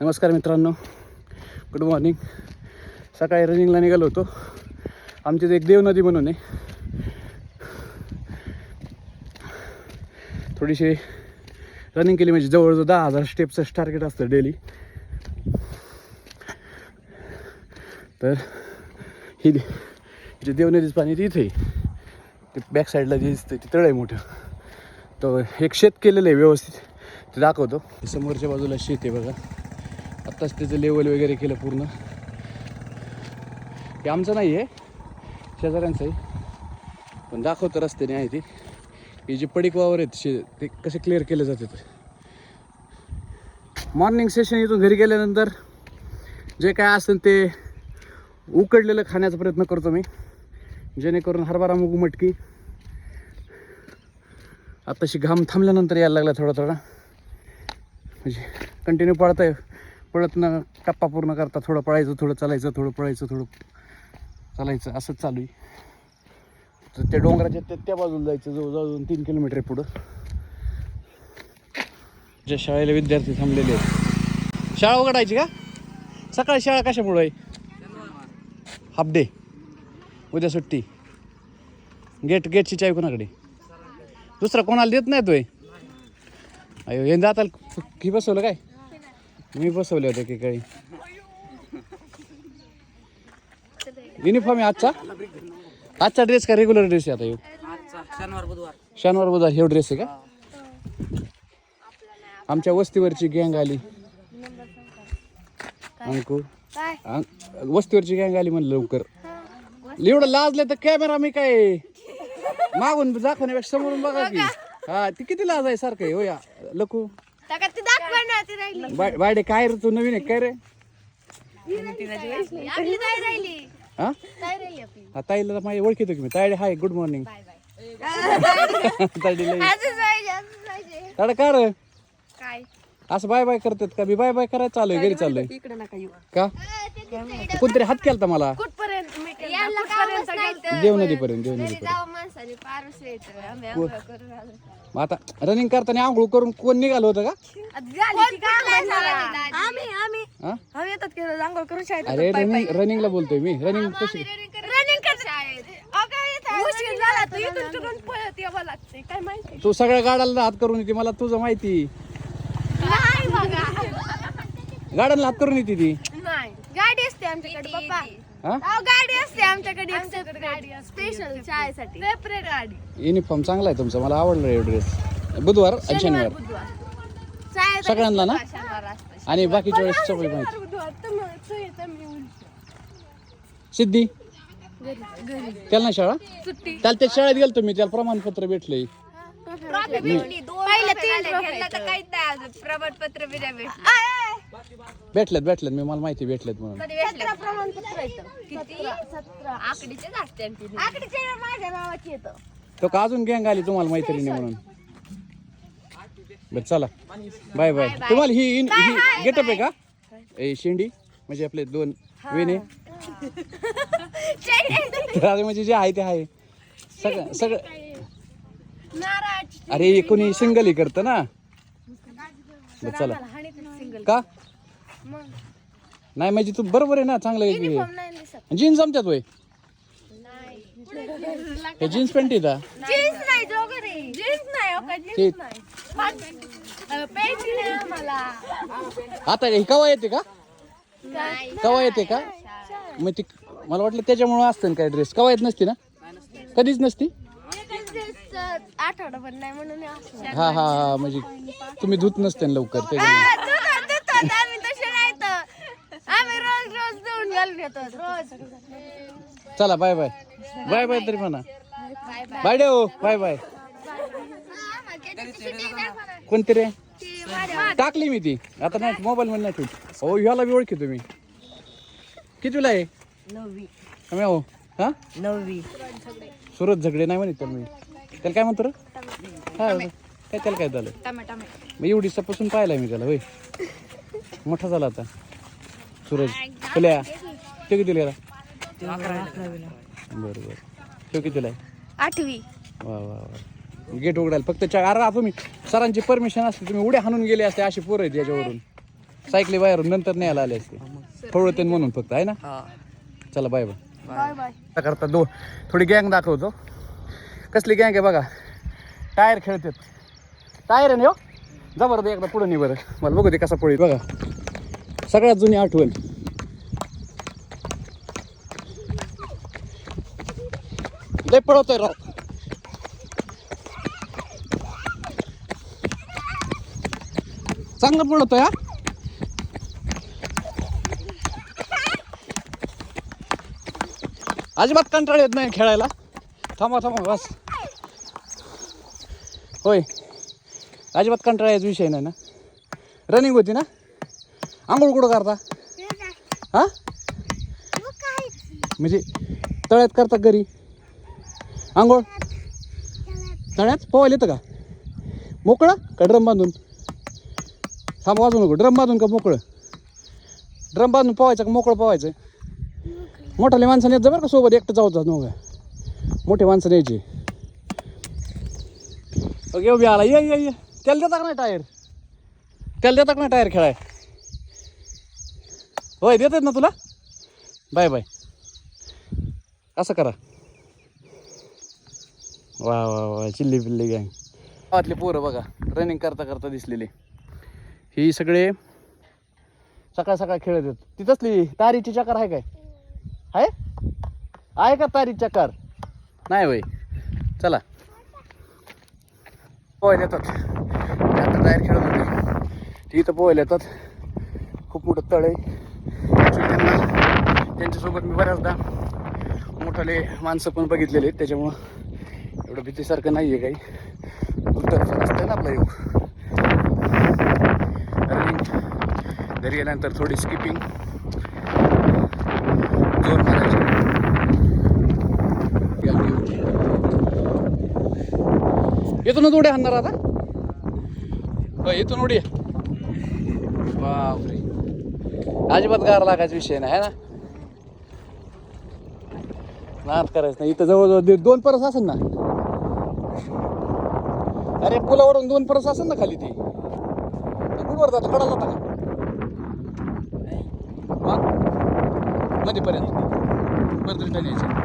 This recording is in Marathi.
नमस्कार मित्रांनो. गुड मॉर्निंग सकाळी रनिंगला निघालो होतो. आमची एक देव नदी म्हणून आहे. थोडीशी रनिंग केली म्हणजे जवळजवळ दहा हजार स्टेपचं टार्गेट असतं डेली तर ही जे देव नदीचं पाणी ती इथे ते बॅक साईडला जे दिसतं ते तळ आहे मोठं. तर एक शेत केलेलं आहे व्यवस्थित. ते दाखवतो. समोरच्या बाजूला शेत आहे बघा. आत्ताच त्याचं लेवल वगैरे केलं पूर्ण. हे आमचं नाही आहे शेजाऱ्यांचं आहे. पण दाखवतं रस्त्याने आहे ती. हे जे पडीक वावर आहेत शे ते कसे क्लिअर केले जाते मॉर्निंग सेशन इथून घरी गेल्यानंतर जे काय असेल ते उकडलेलं खाण्याचा प्रयत्न करतो मी. जेणेकरून हरभरा मूग मटकी. आत्ताशी घाम थांबल्यानंतर यायला लागला थोडा थोडा म्हणजे कंटिन्यू पळत आहे पळत ना टप्पा पूर्ण करता थोडं पळायचं थोडं चालायचं थोडं पळायचं थोडं चालायचं असंच चालू आहे. तर त्या डोंगराच्या त्या त्या बाजूला जायचं जवळजवळ दोन तीन किलोमीटर पुढं. ज्या शाळेला विद्यार्थी थांबलेले आहेत. शाळा उघडायची का? सकाळी शाळा कशामुळं आहे? हाफ डे उद्या सुट्टी. गेट गेटची चावी कोणाकडे? दुसरा कोणाला देत नाही तोय अयो हे जाताल की बसवलं काय? मी बसवले होते की काही. युनिफॉर्म आहे आजचा? आजचा ड्रेस का रेग्युलर ड्रेस आहे आता ह्यो? शनिवार बुधवार. शनिवार बुधवार हे ड्रेस आहे का? आमच्या वस्तीवरची गँग आली. अंकू काय? अं- वस्तीवरची गँग आली म्हणलं लवकर. एवढं लाजलं तर कॅमेरा मी काय मागून दाखवण्यापेक्षा समोरून बघा की. हा ती किती लाज आहे सारखं आहे हो. या लकू. दाखवणार ती राहिली. बाय- बायडे काय रे तू नवीन आहे काय रे? आपली. काय राहिली. हा? काय राहिली आपली. हा ताईला माझी ओळखीतो की मी. Tayde hi good morning bye bye Tayde लई. असंच पाहिजे असंच पाहिजे ताडे का रे? काय? असं बाय बाय करतात का? मी बाय बाय करायला चालू घरी चाललोय इकडे नका येऊ. का? कोणतरी हात केलता मला. कुठपर्यंत मी याला गेलतो? देवनदीपर्यंत देवनदीपर्यंत जाऊ माणसाने पारुस येतो आम्ही आंघोळ करून आलो. मग आता रनिंग करताना आंघोळ करून कोण निघालं होतं का? आम्ही आम्ही. हा? आम्ही येतात की आंघोळ करून शाळेत अरे रनिंग रनिंगला बोलतोय मी. रनिंग कशी? रनिंग करत उशीर झाला तू इथून तिथून पळत यावं लागते काय माहिती? तू सगळ्या गाड्याला हात करून येते मला तुझं माहिती. नाही बघा. गाड्यांना हात करून येते ती. नाही. गाडी असते आमच्याकडे पप्पा. गाडी असते आमच्याकडे आमच्याकडे गाडी स्पेशल शाळेसाठी. सेपरेट गाडी. युनिफॉर्म चांगला आहे तुमचा. मला आवडला हे ड्रेस बुधवार आणि शनिवार शाळेत सगळ्यांना ना? आणि बाकीच्या वेळेस सगळी माहिती. सिद्धी? त्याला ना शाळा? त्याला त्या शाळेत गेलतो मी त्याला प्रमाणपत्र भेटलंय. पहिलं तीन प्रमाणपत्र भेटलेत भेटलेत. मी मला माहिती भेटलेत म्हणून. प्रमाणपत्र येतं आकडीचे आकडीचे माझ्या नावाची येतं. तो का अजून गँग आली तुम्हाला मैत्रिणी म्हणून? बरं चला. Bye bye. तुम्हाला ही इन- ही गेटअप आहे का? ए शेंडी म्हणजे आपले दोन वेणे. आता म्हणजे जे आहे ते आहे. सगळं सगळं अरे कोणी सिंगल ही करतं ना? बरं चला. सिंगल का? नाही म्हणजे तू बरोबर आहे ना चांगलं दिसत. जीन्स जमत्यात वय हे जीन्स पॅन्ट येतात जीन्स नाही जोगरी जीन्स नाही हो का ते जीन्स नाही. पेन्सिल आहे आम्हाला. आता हे कवा येते का? कवा येते का? मग ती मला वाटलं त्याच्यामुळं असतं ना काय ड्रेस कवा येत नसती ना? कधीच नसती? आठवडा पण नाही म्हणून असं. हा हा हा म्हणजे तुम्ही धुत नसते ना लवकर ते तर. आम्ही रोज रोज धुवून घालून येतो रोज. चला बाय बाय. बाय बाय तरी म्हणा. बाय डे हो बाय बाय. कोणती रे? टाकली मी ती. आता नाही मोबाईल मध्ये नाही ठेवली. हो ह्याला बी ओळखी तुम्ही. कितीला आहे? नववी. हो. हा? नववी. सुरत झगडे नाही म्हणत त्याला मी. त्याला काय म्हणतो रे? हा काय त्याला काय झालं? मग एवढी सपासून पाहिलाय मी त्याला होय. मोठा झाला आता. सूरज. फुल्या. तो किती गेला? बरं बरं. तो कितीला आहे? आठवी. वा वा वा. गेट उघडायला. फक्त चा अरे तुम्ही सरांची परमिशन असते तुम्ही उड्या हाणून गेले असते अशी पोरं आहेत याच्यावरून. सायकली बाहेरून नंतर न्यायला आले असते. फवळते म्हणून फक्त आहे ना? हा. चला बाय बाय बाय बाय करता दो. थोडी गँग दाखवतो. कसली गँग आहे बघा. टायर खेळतात. टायर आहे ना हो? जबरदस्त एकदा पुढे नाही बरं. मला बघू दे कसा पळी बघा. सगळ्यात जुनी आठवण. लय पळवतोय राव चांगलं पळवतोय हा अजिबात कंटाळ येत नाही खेळायला. थांबा थांबा बस. होय. अजिबात कंटाळा यायचा विषय नाही ना? रनिंग होती ना? आंघोळ कुठं करता? हा? म्हणजे तळ्यात करता घरी? आंघोळ. तळ्यात? पोहायला येतं का? मोकळं? का ड्रम बांधून? थांब वाजू नको. ड्रम बांधून का मोकळं? ड्रम बांधून पोहायचं का मोकळं पोहायचं मोठाले माणसं येत जा बरं का सोबत एकटं जाऊ जात नव्हतं मोठे माणसं न्यायचे. घेऊ बी आला. ये ये ये. त्याला देता का नाही टायर? त्याला देता का नाही टायर खेळाय? होय देतात ना तुला? Bye bye. असं करा. वा वा वा. चिल्ली पिल्ली गँग गावातले पोरं बघा रनिंग करता करता दिसलेले. ही सगळे सकाळ सकाळ खेळत आहेत. तिथंचली तारीची चक्कर आहे काय? आहे? आहे का तारी चक्कर? नाही वय चला. पोहायला येतात. आता तयार खेळत होते ते इथं पोहायला येतात. खूप मोठं तळ आहे. त्यांना त्यांच्यासोबत मी बऱ्याचदा मोठाले माणसं पण बघितलेले आहेत. त्याच्यामुळं एवढं भीतीसारखं नाही आहे काही. उत्तर असतं ना आपला योग रनिंग घरी गेल्यानंतर थोडी स्किपिंग जोर मारायची. येतो ना उड्या हाणणार आता? हो येतो उडी बापरे. अजिबात गार लागायचा विषय नाही है ना? नाद करायचं नाही. इथं जवळजवळ दोन परस असेल ना? अरे पुलावरून दोन परस असेल ना खाली ती. कुठवर जातो कडाला जाता का? मग मध्येपर्यंत परत रिटर्न यायचं.